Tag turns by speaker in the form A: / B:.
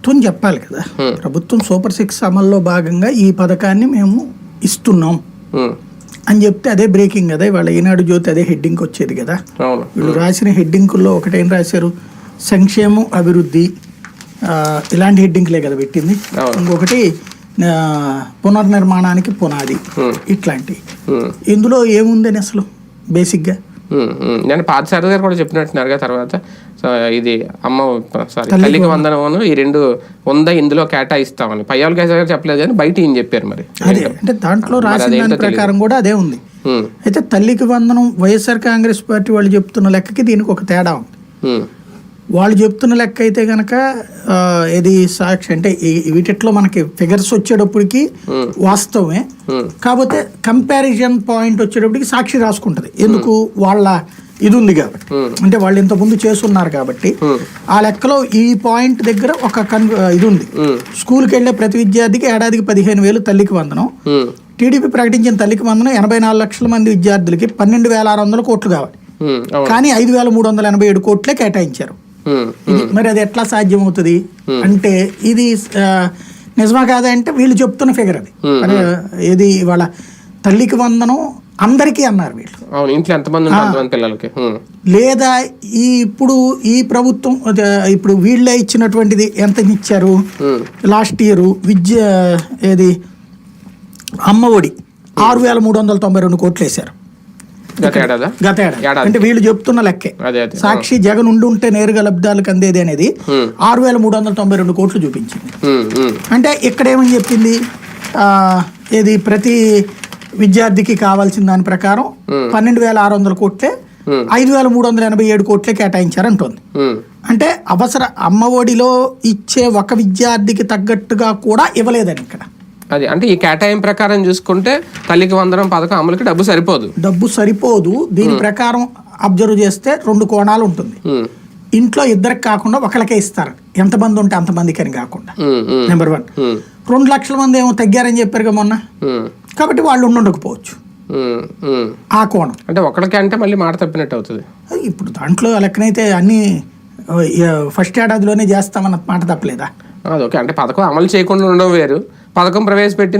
A: ప్రభుత్వం చెప్పాలి కదా. ప్రభుత్వం సూపర్ సిక్స్ అమల్లో భాగంగా ఈ పథకాన్ని మేము ఇస్తున్నాం. అని చెప్తే అదే బ్రేకింగ్ కదా. ఇవాళ ఈనాడు జ్యోతి అదే హెడ్డింగ్ వచ్చేది కదా. వీళ్ళు రాసిన హెడ్డింకుల్లో ఒకటేం రాశారు? సంక్షేమం అభివృద్ధి ఇలాంటి హెడ్డింగ్లే కదా పెట్టింది. ఇంకొకటి పునర్నిర్మాణానికి పునాది ఇట్లాంటి ఇందులో ఏముందని అసలు? బేసిక్గా
B: నేను పార్థసారథి గారు కూడా చెప్పినట్టున్నారు కదా తర్వాత. సో ఇది అమ్మ సారీ తల్లికి వందనమును ఈ రెండు ఉందా ఇందులో కేటాయిస్తామని. పయ్యాల కేసరి గారు చెప్పలేదు కానీ బయట ఈయన చెప్పారు మరి.
A: అంటే దాంట్లో రాసిన దాని ప్రకారం కూడా అదే ఉంది. అయితే తల్లికి వందనం వైఎస్ఆర్ కాంగ్రెస్ పార్టీ వాళ్ళు చెప్తున్న లెక్కకి దీనికి ఒక తేడా ఉంది. వాళ్ళు చెప్తున్న లెక్క అయితే కనుక ఇది సాక్షి అంటే వీటిట్లో మనకి ఫిగర్స్ వచ్చేటప్పటికి వాస్తవమే. కాకపోతే కంపారిజన్ పాయింట్ వచ్చేటప్పటికి సాక్షి రాసుకుంటది. ఎందుకు? వాళ్ళ ఇది ఉంది కాబట్టి అంటే వాళ్ళు ఇంత ముందు చేస్తున్నారు కాబట్టి. ఆ లెక్కలో ఈ పాయింట్ దగ్గర ఒక కన్ ఇది ఉంది స్కూల్కి వెళ్ళే ప్రతి విద్యార్థికి ఏడాదికి పదిహేను వేలు తల్లికి వందనం. టీడీపీ ప్రకటించిన తల్లికి వందనం ఎనభై నాలుగు లక్షల మంది విద్యార్థులకి పన్నెండు వేల ఆరు వందల కోట్లు కావాలి. కానీ ఐదు వేల మూడు వందల ఎనభై ఏడు కోట్లే కేటాయించారు. మరి అది ఎట్లా సాధ్యమవుతుంది? అంటే ఇది నిజమా కాదా అంటే వీళ్ళు చెప్తున్న ఫిగర్ అది. ఇది వాళ్ళ తల్లికి వందనం అందరికీ అన్నారు వీళ్ళు.
B: అవును ఇంట్లో ఎంతమంది పిల్లలకి.
A: లేదా ఈ ఇప్పుడు ఈ ప్రభుత్వం ఇప్పుడు వీళ్ళే ఇచ్చినటువంటిది ఎంత ఇచ్చారు? లాస్ట్ ఇయర్ విద్య ఏది? అమ్మ ఒడి ఆరు వేల మూడు వందల తొంభై రెండు కోట్లు వేశారు. అంటే వీళ్ళు చెప్తున్న లెక్కే. సాక్షి జగన్ ఉండి ఉంటే నేరుగా లబ్ధాలకు అందేది అనేది ఆరు వేల మూడు వందల తొంభై రెండు కోట్లు చూపించింది. అంటే ఇక్కడ ఏమని చెప్పింది? ఆ, ఏది ప్రతి విద్యార్థికి కావాల్సిన దాని ప్రకారం పన్నెండు వేల ఆరు వందల కోట్లే ఐదు వేల మూడు వందల ఎనభై ఏడు కోట్లే కేటాయించారంటోంది. అంటే అవసర అమ్మ ఒడిలో ఇచ్చే ఒక విద్యార్థికి తగ్గట్టుగా కూడా ఇవ్వలేదని ఇక్కడ.
B: అది అంటే ఈ కేటాయింపు ప్రకారం చూసుకుంటే తల్లికి వందనం పథకం అమలుకి డబ్బు సరిపోదు.
A: డబ్బు సరిపోదు. దీని ప్రకారం అబ్జర్వ్ చేస్తే రెండు కోణాలు ఉంటుంది. ఇంట్లో ఇద్దరికి కాకుండా ఒకరికే ఇస్తారు. ఎంతమంది ఉంటే అంతమందికి అని కాకుండా. నెంబర్ వన్ రెండు లక్షల మంది ఏమో తగ్గారని చెప్పారు మొన్న. కాబట్టి వాళ్ళు ఉండకపోవచ్చు. ఆ కోణం.
B: అంటే ఒకడికి అంటే మళ్ళీ మాట తప్పినట్టు అవుతుంది.
A: ఇప్పుడు దాంట్లో లెక్కనైతే అన్ని ఫస్ట్ ఏడాదిలోనే చేస్తామన్న మాట తప్పలేదా?
B: అది ఓకే. అంటే పథకం అమలు చేయకుండా ఉండడం వేరు. పథకం ప్రవేశపెట్టి